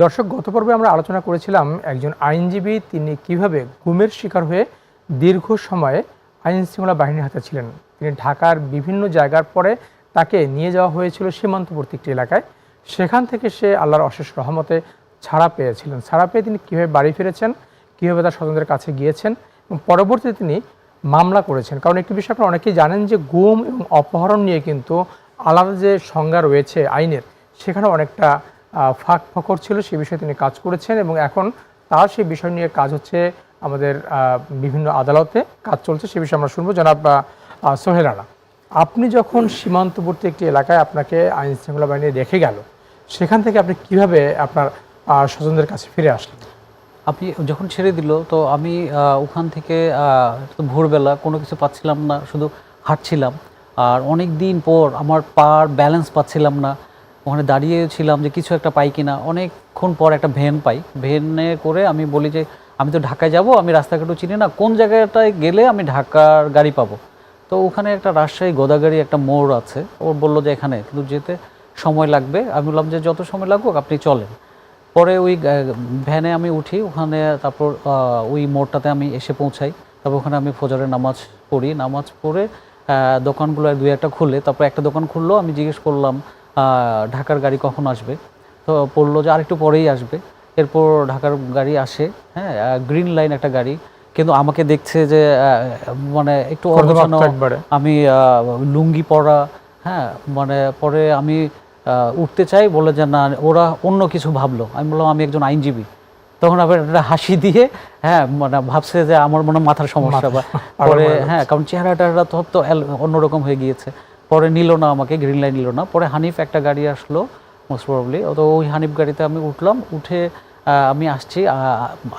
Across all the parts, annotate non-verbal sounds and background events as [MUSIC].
দর্শক, গত পর্বে আমরা আলোচনা করেছিলাম একজন আইনজীবী, তিনি কীভাবে গুমের শিকার হয়ে দীর্ঘ সময়ে আইন শৃঙ্খলা বাহিনীর হাতে ছিলেন। তিনি ঢাকার বিভিন্ন জায়গার পরে তাকে নিয়ে যাওয়া হয়েছিল সীমান্তবর্তী একটি এলাকায়। সেখান থেকে সে আল্লাহর অশেষ রহমতে ছাড়া পেয়েছিলেন। ছাড়া পেয়ে তিনি কীভাবে বাড়ি ফিরেছেন, কীভাবে তার স্বজনদের কাছে গিয়েছেন এবং পরবর্তীতে তিনি মামলা করেছেন। কারণ একটি বিষয় আপনারা অনেকেই জানেন যে গুম এবং অপহরণ নিয়ে কিন্তু আলাদা যে সংজ্ঞা রয়েছে আইনের সেখানে অনেকটা ফাঁক ফকর ছিল, সে বিষয়ে তিনি কাজ করেছেন এবং এখন তার সেই বিষয় নিয়ে কাজ হচ্ছে আমাদের বিভিন্ন আদালতে কাজ চলছে, সে বিষয়ে আমরা শুনব। জনাব সোহেল রানা, আপনি যখন সীমান্তবর্তী একটি এলাকায় আপনাকে আইন শৃঙ্খলা বাহিনী রেখে গেল, সেখান থেকে আপনি কীভাবে আপনার স্বজনদের কাছে ফিরে আসলেন? আপনি যখন ছেড়ে দিল, তো আমি ওখান থেকে ভোরবেলা কোনো কিছু পাচ্ছিলাম না, শুধু হাঁটছিলাম। আর অনেক দিন পর আমার পার ব্যালেন্স পাচ্ছিলাম না ওখানে দাঁড়িয়ে ছিলাম যে কিছু একটা পাই কিনা। অনেকক্ষণ পর একটা ভ্যান পাই। ভ্যানে করে আমি বলি যে, আমি তো ঢাকায় যাব, আমি রাস্তাঘাটও চিনি না, কোন জায়গাটায় গেলে আমি ঢাকার গাড়ি পাবো? তো ওখানে একটা রাজশাহী গোদাগাড়ি একটা মোড় আছে। ও বলল যে, এখানে কিন্তু যেতে সময় লাগবে। আমি বললাম যে, যত সময় লাগুক, আপনি চলেন। পরে ওই ভ্যানে আমি উঠি, ওখানে তারপর ওই মোড়টাতে আমি এসে পৌঁছাই। তারপর ওখানে আমি ফজরের নামাজ পড়ি। নামাজ পড়ে দোকানগুলো দুই একটা খুলে, তারপর একটা দোকান খুললো। আমি জিজ্ঞেস করলাম ঢাকার গাড়ি কখন আসবে? তো বলল যে আরেকটু পরেই আসবে। এরপর ঢাকার গাড়ি আসে হ্যাঁ গ্রিন লাইন একটা গাড়ি। কিন্তু আমাকে দেখছে যে মানে একটু আমি লুঙ্গি পরা হ্যাঁ মানে পরে আমি উঠতে চাই বলে যে না ওরা অন্য কিছু ভাবলো। আমি বললাম আমি একজন আইনজীবী। তখন আবার একটা হাসি দিয়ে হ্যাঁ মানে ভাবছে যে আমার মনে হয় মাথার সমস্যা বা পরে হ্যাঁ কারণ চেহারা টেহারা তো তো অন্যরকম হয়ে গিয়েছে। পরে নিল না আমাকে গ্রিন লাইন নিল না। পরে হানিফ একটা গাড়ি আসলো মোস্ট প্রবলি তো ওই হানিফ গাড়িতে আমি উঠলাম উঠে আমি আসছি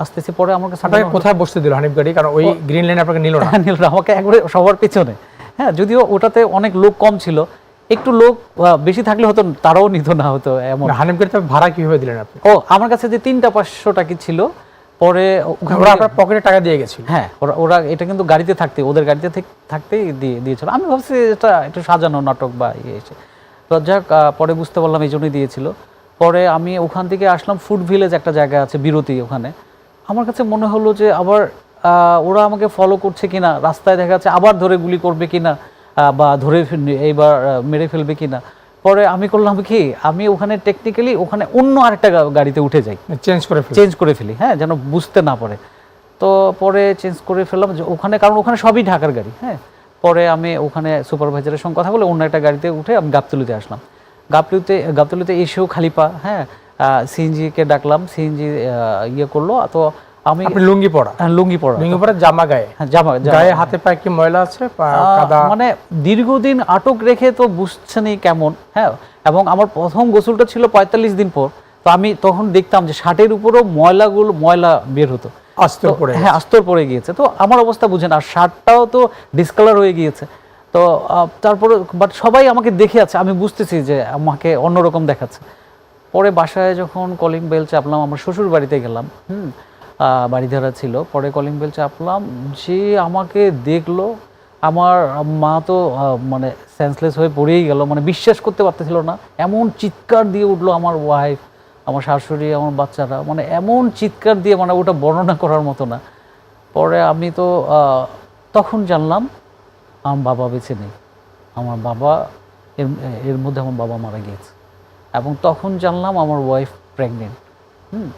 আসতেছি পরে আমার কাছে আপনাকে কোথায় বসতে দিল হানিফ গাড়ি? কারণ ওই গ্রিন লাইন আপনাকে নিল না। [LAUGHS] নিল না, আমাকে একবারে সবার পেছনে। হ্যাঁ যদিও ওটাতে অনেক লোক কম ছিল একটু লোক বেশি থাকলে হতো তারাও নিত না হতো এমন। হানিফ গাড়িতে ভাড়া কীভাবে দিলেন আপনি? ও আমার কাছে যে তিনটা পাঁচশো টাকা ছিল পরে ওরা আপনার পকেটে টাকা দিয়ে গেছিল? হ্যাঁ ওরা ওরা এটা কিন্তু গাড়িতে থাকতে ওদের গাড়িতে থেক- থাকতেই দিয়ে দিয়েছিল। আমি ভাবছি এটা একটু সাজানো নাটক বা ইয়ে এসে। তো যাক পরে বুঝতে পারলাম এই জন্যই দিয়েছিল। পরে আমি ওখান থেকে আসলাম ফুড ভিলেজ একটা জায়গা আছে বিরতি ওখানে। আমার কাছে মনে হলো যে আবার ওরা আমাকে ফলো করছে কিনা রাস্তায় দেখা যাচ্ছে আবার ধরে গুলি করবে কিনা বা ধরে এইবার মেরে ফেলবে কিনা। পরে আমি করলাম কি আমি ওখানে টেকনিক্যালি ওখানে অন্য আরেকটা গাড়িতে উঠে যাই। চেঞ্জ করে চেঞ্জ করে ফেলি হ্যাঁ যেন বুঝতে না পারে। তো পরে চেঞ্জ করে ফেললাম যে ওখানে কারণ ওখানে সবই ঢাকার গাড়ি হ্যাঁ। পরে আমি ওখানে সুপারভাইজারের সঙ্গে কথা বলে অন্য একটা গাড়িতে উঠে আমি গাবতলিতে আসলাম। গাবতলিতে গাবতলিতে এসেও খালি পা হ্যাঁ। সিএনজিকে ডাকলাম সিএনজি ইয়ে করল তো আমি লুঙ্গি পরা? হ্যাঁ, লুঙ্গি পরা। লুঙ্গি পরা জামা গায়ে? হ্যাঁ জামা। গায়ে হাতে পায়ে কি ময়লা আছে? পা- আহ, কাদা? মানে দীর্ঘদিন আটক রেখে তো বুঝছেনই কেমন হ্যাঁ? এবং আমার প্রথম গোসলটা ছিল পঁয়তাল্লিশ দিন পর। তো আমি তখন দেখতাম যে শার্টের উপরও ময়লাগুলো ময়লা বের হতো। আস্তর পড়ে হ্যাঁ আস্তর পড়ে গিয়েছে। তো আমার অবস্থা বুঝেন আর শার্টটাও তো ডিসকালার হয়ে গিয়েছে। তো তারপরে বাট সবাই আমাকে দেখে আছে আমি বুঝতেছি যে আমাকে অন্যরকম দেখাচ্ছে। পরে বাসায় যখন কলিং বেল চাপলাম আমার শ্বশুর বাড়িতে গেলাম হুম? আহ, বাড়িধারা ছিল। পরে কলিং বেল চাপলাম যে আমাকে দেখল আমার মা তো মানে সেন্সলেস হয়ে পড়েই গেল মানে বিশ্বাস করতে পারতেছিল না। এমন চিৎকার দিয়ে উঠল আমার ওয়াইফ আমার শাশুড়ি আমার বাচ্চারা মানে এমন চিৎকার দিয়ে মানে ওটা বর্ণনা করার মতো না। পরে আমি তো তখন জানলাম আমার বাবা বেঁচে নেই। আমার বাবা এর এর মধ্যে আমার বাবা মারা গিয়েছে। এবং তখন জানলাম আমার ওয়াইফ প্রেগনেন্ট হুম?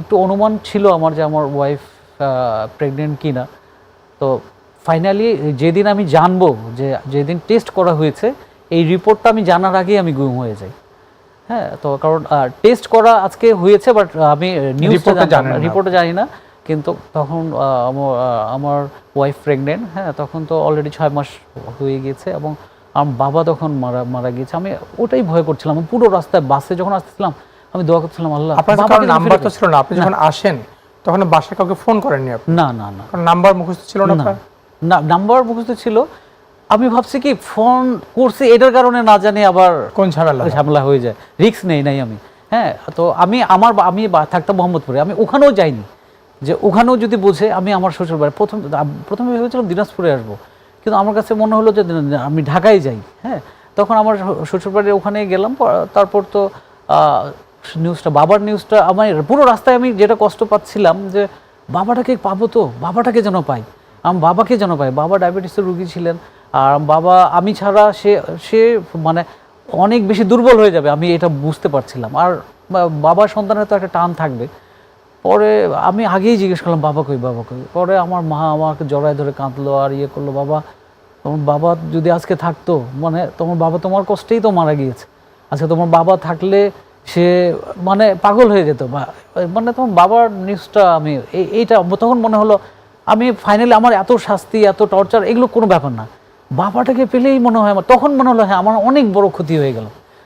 একটু অনুমান ছিল আমার যে আমার ওয়াইফ প্রেগনেন্ট কিনা। তো ফাইনালি যেদিন আমি জানব যে যেদিন টেস্ট করা হয়েছে এই রিপোর্টটা আমি জানার আগেই আমি গুম হয়ে যাই। হ্যাঁ তো কারণ টেস্ট করা আজকে হয়েছে বাট আমি নিউজটা Report-টা না। রিপোর্টে জানি না কিন্তু তখন আমার আমার ওয়াইফ প্রেগনেন্ট হ্যাঁ তখন তো অলরেডি ছয় মাস হয়ে গিয়েছে এবং আমার বাবা তখন মারা মারা গিয়েছে। আমি ওটাই ভয় করছিলাম। পুরো রাস্তায় বাসে যখন আসতেছিলাম আমি দোয়া করছিলাম আল্লাহ। আপনার নাম্বার তো ছিল না আপনি যখন আসেন তখন বাসায় কাউকে ফোন করেননি আপনি? না না না। কারণ নাম্বার মুখস্থ ছিল না না। নাম্বার মুখস্থ ছিল। আমি ভাবছি কি ফোন করছি এটার কারণে না জানি আবার কোন ঝামেলা? ঝামেলা হয়ে যায়। রিস্ক নেই নাই আমি। হ্যাঁ তো আমি আমার আমি থাকতাম মোহাম্মদপুরে। আমি ওখানেও যাইনি। যে ওখানেও যদি বোঝে আমি আমার শ্বশুর বাড়ি প্রথম প্রথমে ভেবেছিলাম দিনাজপুরে আসব। কিন্তু আমার কাছে মনে হলো যে আমি ঢাকায় যাই। হ্যাঁ তখন আমার শ্বশুর বাড়ির ওখানে গেলাম তারপর তো আহ, নিউজটা বাবার নিউজটা আমার পুরো রাস্তায় আমি যেটা কষ্ট পাচ্ছিলাম যে, বাবাটাকে পাবো তো, বাবাটাকে যেন পাই। আমি, বাবাকে যেন পাই। বাবা ডায়াবেটিসের রুগী ছিলেন, আর বাবা, আমি ছাড়া সে সে মানে অনেক বেশি দুর্বল হয়ে যাবে, আমি এটা বুঝতে পারছিলাম। আর, বা- বাবার সন্তানের তো একটা টান থাকবে। পরে আমি আগেই জিজ্ঞেস করলাম, বাবা কই বাবা কই? পরে আমার মা আমাকে জড়ায় ধরে কাঁদলো আর ইয়ে করল, বাবা, তোমার বাবা যদি আজকে থাকতো মানে তোমার বাবা তোমার কষ্টেই তো মারা গিয়েছে। আচ্ছা তোমার বাবা থাকলে সে মানে পাগল হয়ে যেত বা মানে তোমার বাবার নিউজটা আমি, এই- এইটা তখন মনে হলো, আমি ফাইনালি আমার এত শাস্তি, এত টর্চার এগুলো কোনো ব্যাপার না। বাবাটাকে পেলেই মনে হয় আমার, তখন মনে হলো হ্যাঁ আমার অনেক বড় ক্ষতি হয়ে গেল।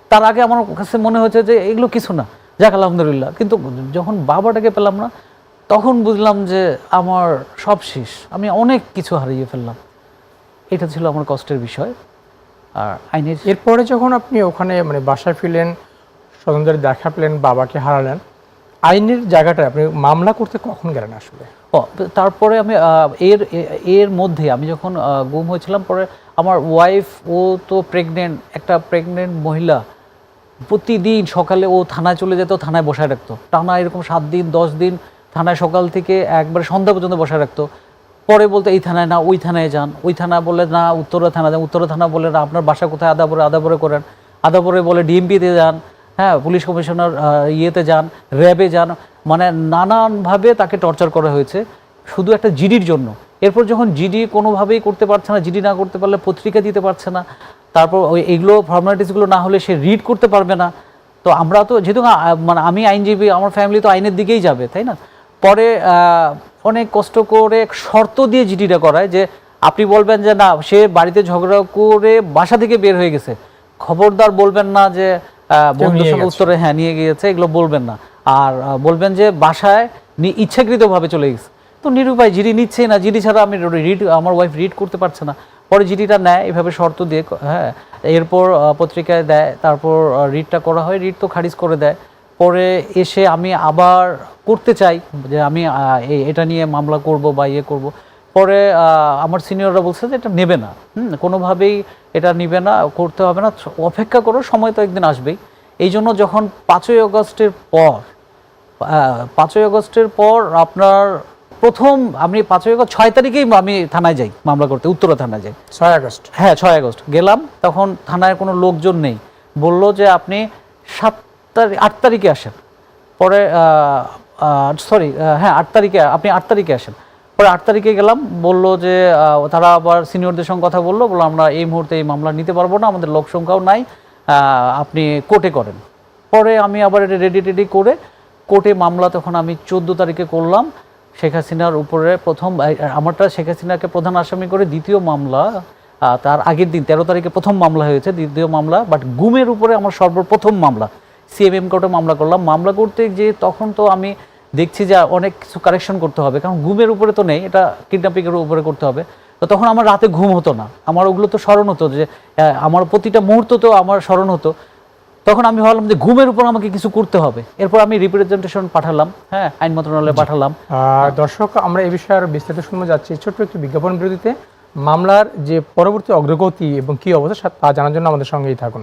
তার আগে আমার কাছে মনে হয়েছে যে, এগুলো কিছু না। যাক, আলহামদুলিল্লাহ। কিন্তু যখন বাবাটাকে পেলাম না, তখন বুঝলাম যে, আমার সব শেষ। আমি অনেক কিছু হারিয়ে ফেললাম। এটা ছিল আমার কষ্টের বিষয়। আর আইনের এরপরে যখন আপনি ওখানে মানে বাসায় ফিরলেন স্বজনদের দেখা পেলেন বাবাকে হারালেন। আইনের জায়গাটায় আপনি মামলা করতে কখন গেলেন আসলে? ও, তারপরে আমি এর এর মধ্যে আমি যখন গুম হয়েছিলাম পরে আমার ওয়াইফ ও তো প্রেগনেন্ট একটা প্রেগনেন্ট মহিলা প্রতিদিন সকালে ও থানায় চলে যেত থানায় বসায় রাখতো। টানা এরকম সাত দিন দশ দিন থানায় সকাল থেকে একবার সন্ধ্যা পর্যন্ত বসায় রাখতো। পরে বলতে এই থানায় না ওই থানায় যান। ওই থানা বলে না উত্তরা থানা যান। উত্তরা থানা বলে না আপনার বাসা কোথায়? আদাবরে আদাবরে করেন। আদাবরে বলে ডিএমপিতে যান। হ্যাঁ পুলিশ কমিশনার ইয়েতে যান, র্যাবে যান মানে নানানভাবে তাকে টর্চার করা হয়েছে, শুধু একটা জিডির জন্য। এরপর যখন জিডি কোনোভাবেই করতে পারছে না, জিডি না করতে পারলে পত্রিকা দিতে পারছে না, তারপর ওই এগুলো ফর্মালিটিসগুলো না হলে সে রিড করতে পারবে না। তো আমরা তো, যেহেতু মানে আমি আইনজীবী, আমার ফ্যামিলি তো আইনের দিকেই যাবে, তাই না? পরে অনেক কষ্ট করে শর্ত দিয়ে জিডিটা করায় যে, আপনি বলবেন যে না, সে বাড়িতে ঝগড়া করে বাসা থেকে বের হয়ে গেছে। খবরদার বলবেন না যে গেছে। উত্তরে হ্যাঁ নিয়ে গিয়েছে এগুলো বলবেন না। আর বলবেন যে বাসায় ইচ্ছাকৃতভাবে চলে গেছে। তো নিরুপায় জিডি নিচ্ছেই না জিডি ছাড়া আমি রিড আমার ওয়াইফ রিড করতে পারছে না। পরে জিডিটা নেয় এভাবে শর্ত দিয়ে হ্যাঁ এরপর পত্রিকায় দেয় তারপর রিডটা করা হয় রিড তো খারিজ করে দেয়। পরে এসে আমি আবার করতে চাই যে আমি এটা নিয়ে মামলা করব বা ইয়ে করব। পরে আমার সিনিয়ররা বলছে যে এটা নেবে না। হুম কোনোভাবেই এটা নেবে না করতে হবে না। অপেক্ষা করো সময় তো একদিন আসবেই। এই জন্য যখন পাঁচই আগস্টের পর পাঁচই আগস্টের পর আপনার প্রথম আমি পাঁচই আগস্ট ছয় তারিখেই আমি থানায় যাই মামলা করতে উত্তরা থানায় যাই। ছয় আগস্ট? হ্যাঁ ছয় আগস্ট। গেলাম তখন থানায় কোনো লোকজন নেই। বলল যে আপনি সাত তারিখ আট তারিখে আসেন। পরে সরি হ্যাঁ আট তারিখে আপনি আট তারিখে আসেন। পরে আট তারিখে গেলাম, বলল যে তারা আবার সিনিয়রদের সঙ্গে কথা বলল বলল আমরা এই মুহূর্তে এই মামলা নিতে পারব না, আমাদের লোক সংখ্যাও নাই আপনি কোর্টে করেন। পরে আমি আবার এটা রেডি টেডি করে কোর্টে মামলা তখন আমি চোদ্দ তারিখে করলাম, শেখ হাসিনার উপরে প্রথম আমারটা শেখ হাসিনাকে প্রধান আসামি করে দ্বিতীয় মামলা তার আগের দিন তেরো তারিখে প্রথম মামলা হয়েছে, দ্বিতীয় মামলা বাট গুমের উপরে আমার সর্বপ্রথম মামলা, সিএমএম কোর্টে মামলা করলাম। মামলা করতে যে তখন তো আমি দেখছি যে অনেক কিছু কারেকশন করতে হবে কারণ ঘুমের উপরে তো নেই এটা কিডন্যাপিংয়ের উপরে করতে হবে। তো তখন আমার রাতে ঘুম হতো না। আমার ওগুলো তো স্মরণ হতো যে আমার প্রতিটা মুহূর্ত তো আমার স্মরণ হতো। তখন আমি ভাবলাম যে ঘুমের উপর আমাকে কিছু করতে হবে। এরপর আমি রিপ্রেজেন্টেশন পাঠালাম হ্যাঁ আইন মন্ত্রণালয়ে পাঠালাম। দর্শক আমরা এই বিষয়ে আরও বিস্তারিত শুনব যাচ্ছি ছোট্ট একটি বিজ্ঞাপন বিরতিতে। মামলার যে পরবর্তী অগ্রগতি এবং কি অবস্থা তা জানার জন্য আমাদের সঙ্গেই থাকুন।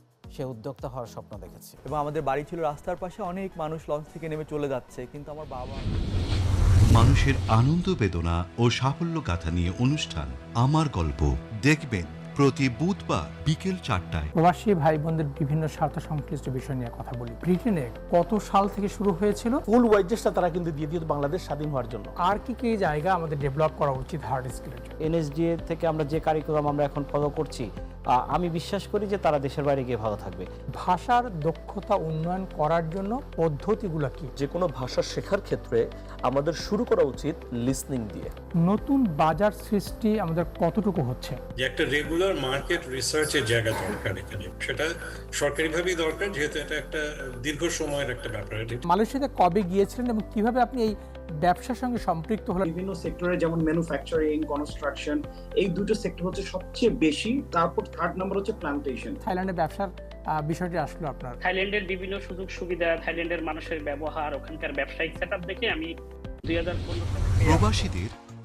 সে উদ্যোক্তা হওয়ার স্বপ্ন দেখেছে। এবং আমাদের বাড়ি ছিল রাস্তার পাশে অনেক মানুষ লঞ্চ থেকে নেমে চলে যাচ্ছে কিন্তু আমার বাবা মানুষের আনন্দ বেদনা ও সাফল্য গাথা নিয়ে অনুষ্ঠান আমার গল্প দেখবেন। প্রতি বুধবার বিকেল চারটায়। প্রবাসী ভাই বোনদের বিভিন্ন স্বার্থ সংশ্লিষ্ট বিষয় নিয়ে কথা বলি। ব্রিটেনে কত সাল থেকে শুরু হয়েছিল? ফুল ওয়াইজেসটা তারা কিন্তু দিয়ে দিত বাংলাদেশ স্বাধীন হওয়ার জন্য। আর কি কি জায়গা আমাদের ডেভেলপ করা উচিত হার্ড স্কিলের জন্য? এনএসডিএ থেকে আমরা যে কারিকুলাম আমরা এখন ফলো করছি আহ, আমি বিশ্বাস করি যে তারা দেশের বাইরে গিয়ে ভালো থাকবে। ভাষার দক্ষতা উন্নয়ন করার জন্য পদ্ধতিগুলো কি? যে কোনো ভাষা শেখার ক্ষেত্রে আমাদের শুরু করা উচিত লিসনিং দিয়ে। নতুন বাজার সৃষ্টি আমাদের কতটুকু হচ্ছে? যে একটা রেগুলার মার্কেট রিসার্চের জায়গা দরকার এখানে। সেটা সরকারিভাবেই দরকার যেহেতু এটা একটা দীর্ঘ সময়ের একটা ব্যাপার। এটা মালয়েশিয়াতে কবে গিয়েছিলেন এবং কীভাবে আপনি এই ব্যবসার সঙ্গে সম্পৃক্ত হলেন? বিভিন্ন সেক্টরে যেমন ম্যানুফ্যাকচারিং কনস্ট্রাকশন এই দুটো সেক্টর হচ্ছে সবচেয়ে বেশি। তারপর থার্ড নাম্বার হচ্ছে প্ল্যান্টেশন থাইল্যান্ডে ব্যবসার বিষয়টি আসলো আপনার। থাইল্যান্ডের বিভিন্ন সুযোগ সুবিধা থাইল্যান্ডের মানুষের ব্যবহার ওখানকার ব্যবসায়িক সেট দেখে আমি দুই হাজার প্রবাসীদের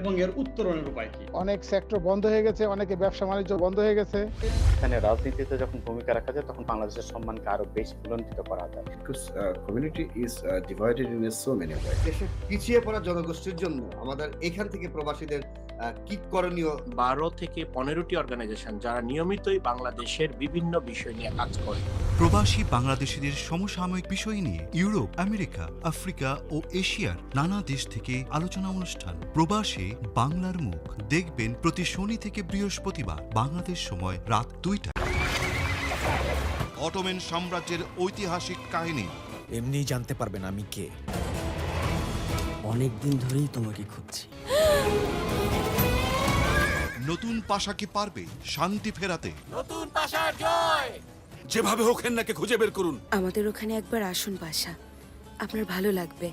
এবং এর উত্তরণের উপায় কি? অনেক সেক্টর বন্ধ হয়ে গেছে অনেকে ব্যবসা বাণিজ্য বন্ধ হয়ে গেছে। এখানে রাজনীতিতে যখন ভূমিকা রাখা যায় তখন বাংলাদেশের সম্মানকে আরও বেশি বুলন্দিত করা যায়। Community is divided in so many way পিছিয়ে পড়া জনগোষ্ঠীর জন্য আমাদের এখান থেকে প্রবাসীদের কি করণীয়? বারো থেকে পনেরোটি অর্গানাইজেশন যারা নিয়মিতই বাংলাদেশের বিভিন্ন বিষয় নিয়ে কাজ করে। প্রবাসী বাংলাদেশিদের সমসাময়িক বিষয় নিয়ে ইউরোপ আমেরিকা আফ্রিকা ও এশিয়ার নানা দেশ থেকে আলোচনা অনুষ্ঠান প্রবাসে বাংলার মুখ দেখবেন প্রতি শনি থেকে বৃহস্পতিবার বাংলাদেশ সময় রাত দুইটা। অটোমেন সাম্রাজ্যের ঐতিহাসিক কাহিনী। এমনি জানতে পারবেন আমি কে। অনেক দিন ধরেই তোমাকে খুঁজছি। নতুন পাশা কি পারবে শান্তি ফেরাতে? নতুন পাশার জয়! যেভাবে হোক হেন্নাকে খুঁজে বের করুন। আমাদের ওখানে একবার আসুন বাসা আপনার ভালো লাগবে।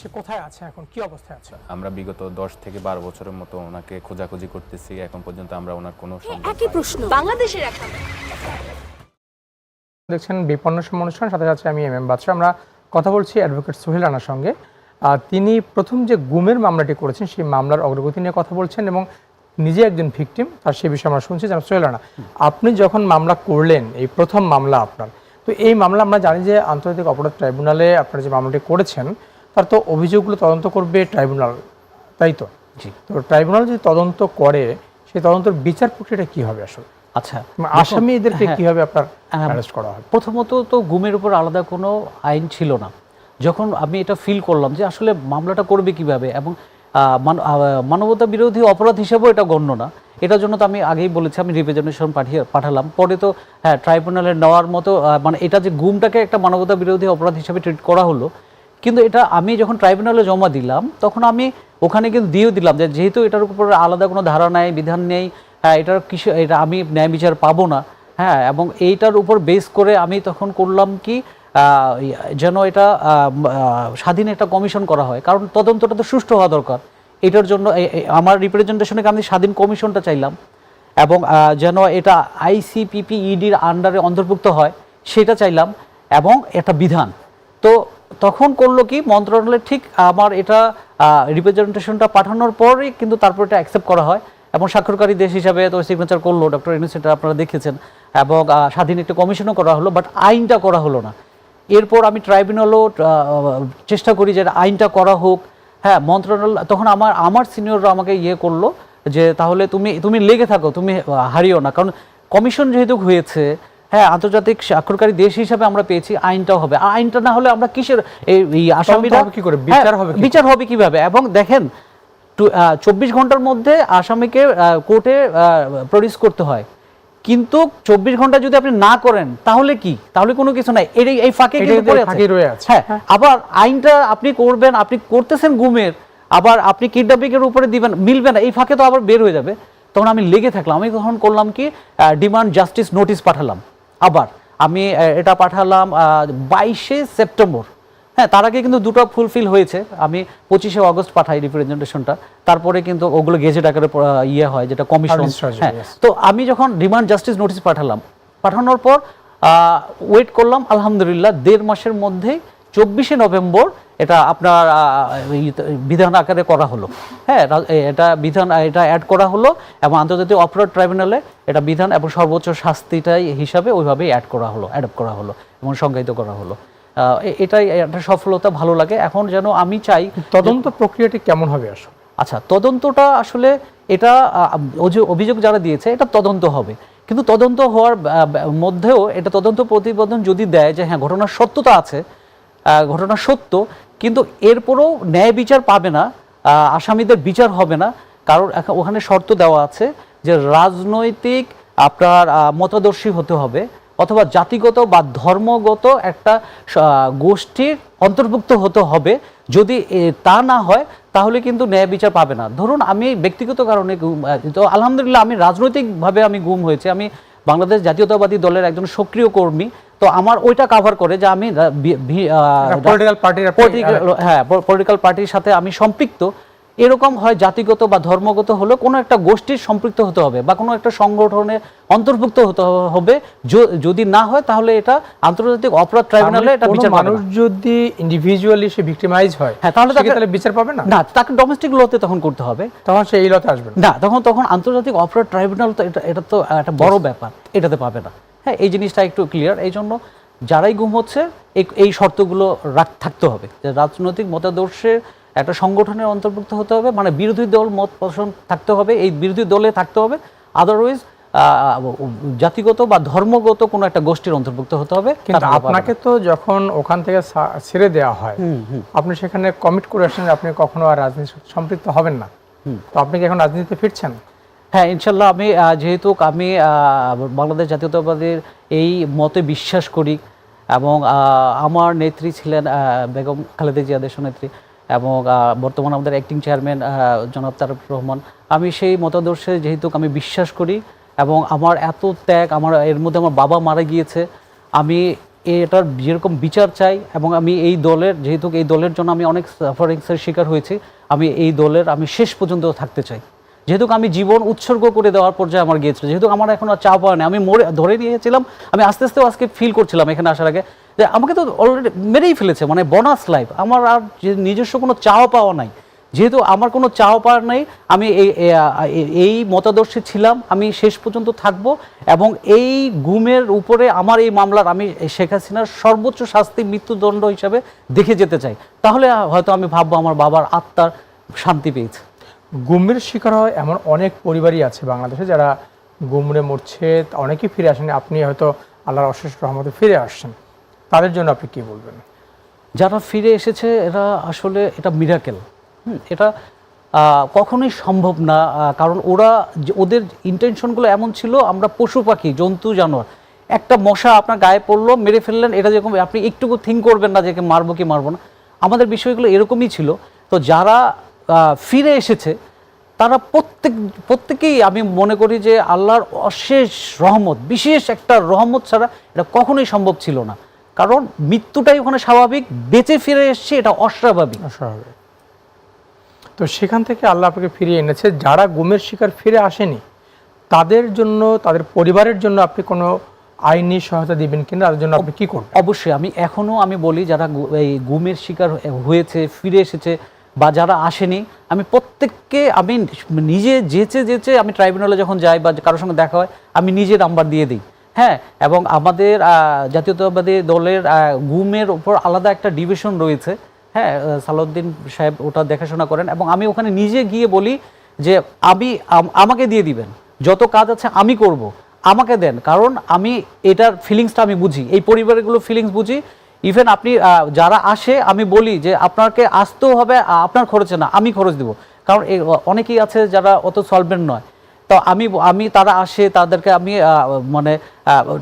সে কোথায় আছে এখন? কি অবস্থায় আছে? আমরা বিগত দশ থেকে বারো বছরের মতো ওনাকে খোঁজাখুঁজি করতেছি। এখন পর্যন্ত আমরা ওনার কোনো একই প্রশ্ন। বাংলাদেশের একটা দেখছেন বিপন্ন সম অনুষ্ঠান সাথে সাথে আমি এম এম বাদশা আমরা কথা বলছি অ্যাডভোকেট সোহেল রানার সঙ্গে। তিনি প্রথম যে গুমের মামলাটি করেছেন সেই মামলার অগ্রগতি নিয়ে কথা বলছেন এবং নিজে একজন ভিকটিম তার সে বিষয়ে আমরা শুনছি যেমন সোহেল রানা। আপনি যখন মামলা করলেন এই প্রথম মামলা আপনার তো এই মামলা আমরা জানি যে আন্তর্জাতিক অপরাধ ট্রাইব্যুনালে আপনারা যে মামলাটি করেছেন তার তো অভিযোগগুলো তদন্ত করবে ট্রাইব্যুনাল তাই তো? জি। তো ট্রাইব্যুনাল যদি তদন্ত করে সেই তদন্তের বিচার প্রক্রিয়াটা কি হবে আসলে? আচ্ছা আসামিদেরকে হ্যাঁ। কীভাবে আপনার হ্যাঁ। অ্যারেস্ট করা হবে? প্রথমত তো গুমের উপর আলাদা কোনো আইন ছিল না। যখন আমি এটা ফিল করলাম যে আসলে মামলাটা করবে কীভাবে এবং মানবতা বিরোধী অপরাধ হিসেবেও এটা গণ্য না। এটার জন্য তো আমি আগেই বলেছি আমি রিপ্রেজেন্টেশন পাঠিয়ে পাঠালাম। পরে তো হ্যাঁ ট্রাইব্যুনালে নেওয়ার মতো মানে এটা যে গুমটাকে একটা মানবতা বিরোধী অপরাধ হিসেবে ট্রিট করা হলো কিন্তু এটা আমি যখন ট্রাইব্যুনালে জমা দিলাম, তখন আমি ওখানে কিন্তু দিয়েও দিলাম যে যেহেতু এটার উপর আলাদা কোনো ধারা নেই, বিধান নেই হ্যাঁ এটার কিছু, এটা আমি ন্যায় বিচার পাবো না হ্যাঁ এবং এইটার উপর বেস করে আমি তখন করলাম কি যেন এটা স্বাধীন একটা কমিশন করা হয়। কারণ তদন্তটা তো সুষ্ঠু হওয়া দরকার। এটার জন্য আমার রিপ্রেজেন্টেশনে আমি স্বাধীন কমিশনটা চাইলাম এবং যেন এটা আইসিপিপি ইডির আন্ডারে অন্তর্ভুক্ত হয়, সেটা চাইলাম এবং একটা বিধান। তখন করল কি, মন্ত্রণালয় ঠিক আমার এটা রিপ্রেজেন্টেশনটা পাঠানোর পরই কিন্তু তারপর এটা অ্যাকসেপ্ট করা হয় এবং স্বাক্ষরকারী দেশ হিসাবে তো সিগনেচার করল ডক্টর ইউনিসেটা আপনারা দেখেছেন এবং স্বাধীন একটা কমিশনও করা হলো বাট আইনটা করা হলো না। এরপর আমি ট্রাইব্যুনালও চেষ্টা করি যে আইনটা করা হোক। হ্যাঁ মন্ত্রণালয়, তখন আমার আমার সিনিয়ররা আমাকে ইয়ে করল যে, তাহলে তুমি তুমি লেগে থাকো, তুমি হারিও না। কারণ কমিশন যেহেতু হয়েছে হ্যাঁ আন্তর্জাতিক স্বাক্ষরকারী দেশ হিসাবে আমরা পেয়েছি আইনটাও হবে। আইনটা না হলে আমরা কিসের এই আসামিরা কি করে? বিচার হবে বিচার হবে কীভাবে? এবং দেখেন চব্বিশ ঘণ্টার মধ্যে আসামিকে কোর্টে প্রডিউস করতে হয়। কিন্তু চব্বিশ ঘণ্টা যদি আপনি না করেন তাহলে কি? তাহলে কোনো কিছু নাই। এই এই ফাঁকে। হ্যাঁ আবার আইনটা আপনি করবেন আপনি করতেছেন গুমের আবার আপনি কিডন্যাপিং এর উপরে দিবেন মিলবে না। এই ফাঁকে তো আবার বের হয়ে যাবে। তখন আমি লেগে থাকলাম। আমি তখন করলাম কি ডিমান্ড জাস্টিস নোটিশ পাঠালাম। আবার আমি এটা পাঠালাম বাইশে সেপ্টেম্বর। হ্যাঁ তার আগে কিন্তু দুটো ফুলফিল হয়েছে। আমি পঁচিশে অগস্ট পাঠাই রিপ্রেজেন্টেশনটা তারপরে কিন্তু ওগুলো গেজেট আকারে ইয়ে হয় যেটা কমিশন হয়ে তো আমি যখন ডিমান্ড জাস্টিস নোটিশ পাঠালাম পাঠানোর পর ওয়েট করলাম আলহামদুলিল্লাহ দেড় মাসের মধ্যেই চব্বিশে নভেম্বর এটা আপনার বিধান আকারে করা হলো। হ্যাঁ এটা বিধান এটা অ্যাড করা হলো এবং আন্তর্জাতিক অপরাধ ট্রাইব্যুনালে এটা বিধান এবং সর্বোচ্চ শাস্তিটাই হিসাবে ওইভাবেই অ্যাড করা হলো অ্যাডপ্ট করা হলো এবং সংজ্ঞায়িত করা হলো। এটাই একটা সফলতা ভালো লাগে। এখন যেন আমি চাই তদন্ত প্রক্রিয়াটি কেমন হবে আসলে? আচ্ছা তদন্তটা আসলে এটা অভিযোগ যারা দিয়েছে এটা তদন্ত হবে। কিন্তু তদন্ত হওয়ার মধ্যেও এটা তদন্ত প্রতিবেদন যদি দেয় যে হ্যাঁ ঘটনার সত্যতা আছে ঘটনা সত্য, কিন্তু এরপরও ন্যায় বিচার পাবে না আসামিদের বিচার হবে না, কারণ ওখানে শর্ত দেওয়া আছে যে রাজনৈতিক আপনার মতাদর্শী হতে হবে, অথবা জাতিগত বা ধর্মগত একটা গোষ্ঠীর অন্তর্ভুক্ত হতে হবে। যদি তা না হয়, তাহলে কিন্তু ন্যায় বিচার পাবে না। ধরুন আমি ব্যক্তিগত কারণে তো আলহামদুলিল্লাহ আমি রাজনৈতিকভাবে আমি গুম হয়েছে। আমি বাংলাদেশ জাতীয়তাবাদী দলের একজন সক্রিয় কর্মী তো আমার ওইটা কাভার করে যে আমি পলিটিক্যাল পার্টির হ্যাঁ পলিটিক্যাল পার্টির সাথে আমি সম্পৃক্ত। এরকম হয় জাতিগত বা ধর্মগত হলে কোনো একটা গোষ্ঠীর সম্পৃক্ত হতে হবে বা কোনো একটা সংগঠনে অন্তর্ভুক্ত হতে হবে। যদি না হয় তাহলে এটা আন্তর্জাতিক অপরাধ ট্রাইব্যুনালে এটা বিচার মানুষ যদি ইন্ডিভিজুয়ালি সে ভিক্টিমাইজ হয় হ্যাঁ তাহলে তাকে- তাহলে বিচার পাবে না? না তাকে ডোমেস্টিক লতে তখন করতে হবে। তখন সে এই লতে আসবে না। না তখন তখন আন্তর্জাতিক অপরাধ ট্রাইব্যুনাল তো এটা এটা তো একটা বড় ব্যাপার এটাতে পাবে না। হ্যাঁ এই জিনিসটা একটু ক্লিয়ার এই জন্য যারাই গুম হচ্ছে এই- শর্তগুলো রাখ থাকতে হবে যে রাজনৈতিক মতাদর্শের একটা সংগঠনের অন্তর্ভুক্ত হতে হবে মানে বিরোধী দল মত পোষণ থাকতে হবে এই বিরোধী দলে থাকতে হবে। আদারওয়াইজ জাতিগত বা ধর্মগত কোনো একটা গোষ্ঠীর অন্তর্ভুক্ত হতে হবে। কিন্তু। আপনাকে তো যখন ওখান থেকে ছেড়ে দেওয়া হয় আপনি সেখানে কমিট করে আসেন আপনি কখনো আর রাজনীতির সাথে সম্পৃক্ত হবেন না। তো আপনি কি এখন রাজনীতিতে ফিরছেন? হ্যাঁ ইনশাল্লাহ আমি যেহেতু আমি বাংলাদেশ জাতীয়তাবাদের এই মতে বিশ্বাস করি এবং আমার নেত্রী ছিলেন বেগম খালেদা জিয়া দেশনেত্রী এবং বর্তমান আমাদের অ্যাক্টিং চেয়ারম্যান জনাব তারেক রহমান। আমি সেই মতাদর্শে যেহেতু আমি বিশ্বাস করি এবং আমার এত ত্যাগ, আমার, এর মধ্যে আমার বাবা মারা গিয়েছে, আমি এটার যেরকম বিচার চাই এবং আমি এই দলের, যেহেতু এই দলের জন্য আমি অনেক সাফারিংসের শিকার হয়েছি, আমি এই দলের, আমি শেষ পর্যন্ত থাকতে চাই। যেহেতু আমি জীবন উৎসর্গ করে দেওয়ার পর্যায়ে আমার গিয়েছিল, যেহেতু আমার এখন আর চা পাওয়া নেই, আমি মরে, ধরে নিয়েছিলাম, আমি আস্তে আস্তে আজকে ফিল করছিলাম এখানে আসার আগে। যে আমাকে তো অলরেডি মেরেই ফেলেছে মানে বোনাস লাইফ আমার আর নিজস্ব কোনো চাওয়া পাওয়া নাই। যেহেতু আমার কোনো চাওয়া পাওয়ার নেই, আমি এই মতাদর্শী ছিলাম, আমি শেষ পর্যন্ত থাকব এবং এই গুমের উপরে আমার এই মামলার আমি শেখ হাসিনার সর্বোচ্চ শাস্তি মৃত্যুদণ্ড হিসাবে দেখে যেতে চাই। তাহলে হয়তো আমি ভাববো আমার বাবার আত্মার শান্তি পেয়েছে। গুমের শিকার হয় এমন অনেক পরিবারই আছে বাংলাদেশে যারা গুমরে মরছে, অনেকেই ফিরে আসেন আপনি হয়তো আল্লাহর অশেষ রহমতে ফিরে আসছেন। তাদের জন্য আপনি কি বলবেন? যারা ফিরে এসেছে, এরা আসলে এটা মিরাকেল এটা কখনোই সম্ভব না। কারণ ওরা ওদের ইন্টেনশনগুলো এমন ছিল, আমরা পশু পাখি, জন্তু, জানোয়ার। একটা মশা আপনার গায়ে পড়ল, মেরে ফেললেন, এটা যেরকম, আপনি একটুকু থিঙ্ক করবেন না যে মারবো, কি মারবো না? আমাদের বিষয়গুলো এরকমই ছিল। তো যারা ফিরে এসেছে তারা প্রত্যেক প্রত্যেকেই আমি মনে করি যে আল্লাহর অশেষ রহমত বিশেষ একটা রহমত ছাড়া এটা কখনোই সম্ভব ছিল না। কারণ মৃত্যুটাই ওখানে স্বাভাবিক বেঁচে ফিরে এসছে এটা অস্বাভাবিক। অস্বাভাবিক। তো সেখান থেকে আল্লাহ আপনাকে ফিরিয়ে এনেছে। যারা গুমের শিকার ফিরে আসেনি তাদের জন্য তাদের পরিবারের জন্য আপনি কোনো আইনি সহায়তা দিবেন কিনা? তাদের জন্য আপনি কি করবেন? অবশ্যই আমি এখনও আমি বলি যারা এই গুমের শিকার হয়ে- হয়েছে ফিরে এসেছে বা যারা আসেনি, আমি প্রত্যেককে, আমি নিজে যেচে যেচে আমি ট্রাইব্যুনালে যখন যাই বা কারোর সঙ্গে দেখা হয়, আমি নিজে নাম্বার দিয়ে দিই। হ্যাঁ এবং আমাদের জাতীয়তাবাদী দলের গুমের ওপর আলাদা একটা ডিভিশন রয়েছে। হ্যাঁ সালাউদ্দিন সাহেব ওটা দেখাশোনা করেন এবং আমি ওখানে নিজে গিয়ে বলি যে, আমি আমাকে দিয়ে দিবেন। যত কাজ আছে আমি করব। আমাকে দেন। কারণ আমি এটার ফিলিংসটা আমি বুঝি। এই পরিবারগুলো ফিলিংস বুঝি। ইভেন আপনি যারা আসে, আমি বলি যে আপনাকে আসতেও হবে আপনার খরচে না, আমি খরচ দেবো। কারণ অনেকেই আছে যারা অত সলভেন্ট নয়। তো আমি আমি তারা আসে তাদেরকে আমি মানে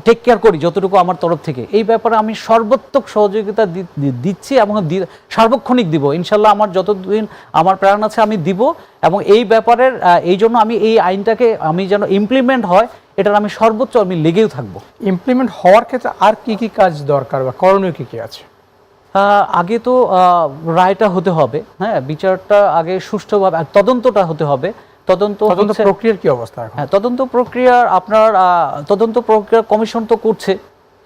টেক কেয়ার করি যতটুকু আমার তরফ থেকে। এই ব্যাপারে আমি সর্বাত্মক সহযোগিতা দিচ্ছি এবং সার্বক্ষণিক দিব। ইনশাল্লাহ আমার যতদিন আমার প্রাণ আছে আমি দিব এবং এই ব্যাপারের এই জন্য আমি এই আইনটাকে আমি যেন ইমপ্লিমেন্ট হয় এটার আমি সর্বোচ্চ আমি লেগেও থাকব। ইমপ্লিমেন্ট হওয়ার ক্ষেত্রে আর কি কি কাজ দরকার বা করণীয় কি কি আছে? আগে তো রায়টা হতে হবে হ্যাঁ? বিচারটা আগে সুষ্ঠুভাবে তদন্তটা হতে হবে। তদন্ত তদন্ত প্রক্রিয়ার কি অবস্থা এখন? হ্যাঁ তদন্ত প্রক্রিয়ার আপনার তদন্ত প্রক্রিয়া কমিশন তো করছে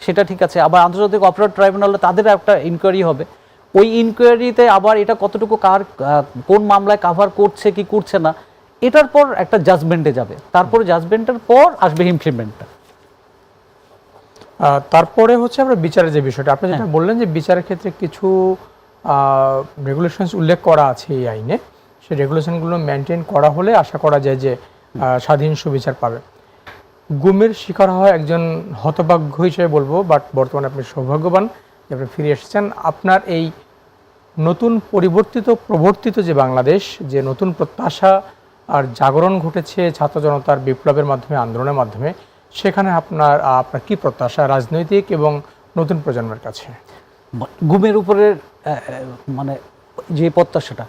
সেটা ঠিক আছে। আবার আন্তর্জাতিক অপরাধ ট্রাইব্যুনালে তাদের একটা ইনকোয়ারি হবে। ওই ইনকোয়ারিতে আবার এটা কতটুকু কার কোন মামলায় কাভার করছে কি করছে না এটার পর একটা জাজমেন্টে যাবে। তারপরে জাজমেন্টের পর আসবে ইমপ্লিমেন্টটা তারপরে হচ্ছে আমরা বিচারের যে বিষয়টা আপনি যেটা বললেন যে বিচারের ক্ষেত্রে কিছু রেগুলেশনস উল্লেখ করা আছে এই আইনে। সেই রেগুলেশনগুলো মেনটেন করা হলে আশা করা যায় যে স্বাধীন সুবিচার পাবে। গুমের শিকার হওয়া একজন হতভাগ্য হিসেবে বলব বাট বর্তমানে আপনি সৌভাগ্যবান যে আপনি ফিরে এসেছেন। আপনার এই নতুন পরিবর্তিত, প্রবর্তিত যে বাংলাদেশ, যে নতুন প্রত্যাশা আর জাগরণ ঘটেছে ছাত্র জনতার বিপ্লবের মাধ্যমে, আন্দোলনের মাধ্যমে, সেখানে আপনার আপনার কী প্রত্যাশা রাজনৈতিক এবং নতুন প্রজন্মের কাছে? গুমের উপরের মানে যে প্রত্যাশাটা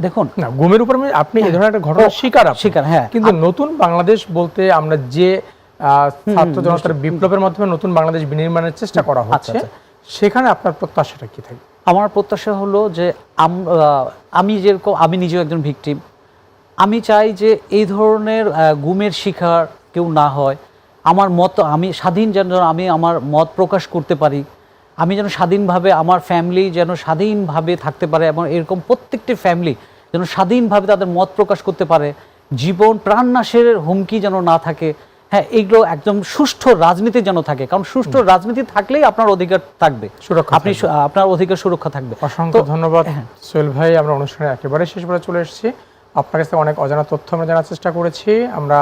দেখুন না গুমের উপর আপনি এই ধরনের একটা ঘটনা শিকার শিকার, হ্যাঁ। কিন্তু নতুন বাংলাদেশ বলতে আমরা যে ছাত্র জনতার বিপ্লবের মাধ্যমে নতুন বাংলাদেশ বিনির্মাণের চেষ্টা করা হচ্ছে আচ্ছা। সেখানে আপনার প্রত্যাশাটা কি থাকবে আমার প্রত্যাশা হলো যে আম- আমি যেরকম আমি নিজেও একজন ভিকটিম। আমি চাই যে এই ধরনের গুমের শিকার কেউ না হয়। আমার মত আমি স্বাধীন যেন আমি আমার মত প্রকাশ করতে পারি। আমি যেন স্বাধীনভাবে আমার ফ্যামিলি যেন স্বাধীনভাবে থাকতে পারে এবং এরকম প্রত্যেকটি ফ্যামিলি যেন স্বাধীনভাবে তাদের মত প্রকাশ করতে পারে জীবন প্রাণনাশের হুমকি যেন না থাকে হ্যাঁ এইগুলো একদম সুষ্ঠু রাজনীতি যেন থাকে কারণ সুষ্ঠু রাজনীতি থাকলেই আপনার অধিকার থাকবে। সুরক্ষা আপনি আপনার অধিকার সুরক্ষা থাকবে। অসংখ্য ধন্যবাদ। হ্যাঁ। সোহেল ভাই আমরা অনুষ্ঠানে একেবারে শেষ পরে চলে এসেছি। আপনার কাছে অনেক অজানা তথ্য আমরা জানার চেষ্টা করেছি। আমরা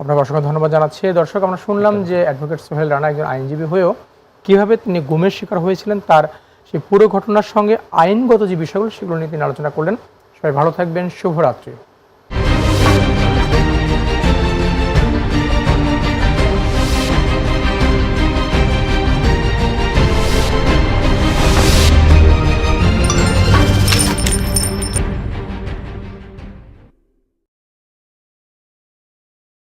আপনাকে অসংখ্য ধন্যবাদ জানাচ্ছি। দর্শক আমরা শুনলাম যে অ্যাডভোকেট সোহেল রানা একজন আইনজীবী হয়েও কীভাবে তিনি গুমের শিকার হয়েছিলেন, তার সেই পুরো ঘটনার সঙ্গে আইনগত যে বিষয়গুলো, সেগুলো নিয়ে তিনি আলোচনা করলেন। সবাই ভালো থাকবেন, শুভরাত্রি।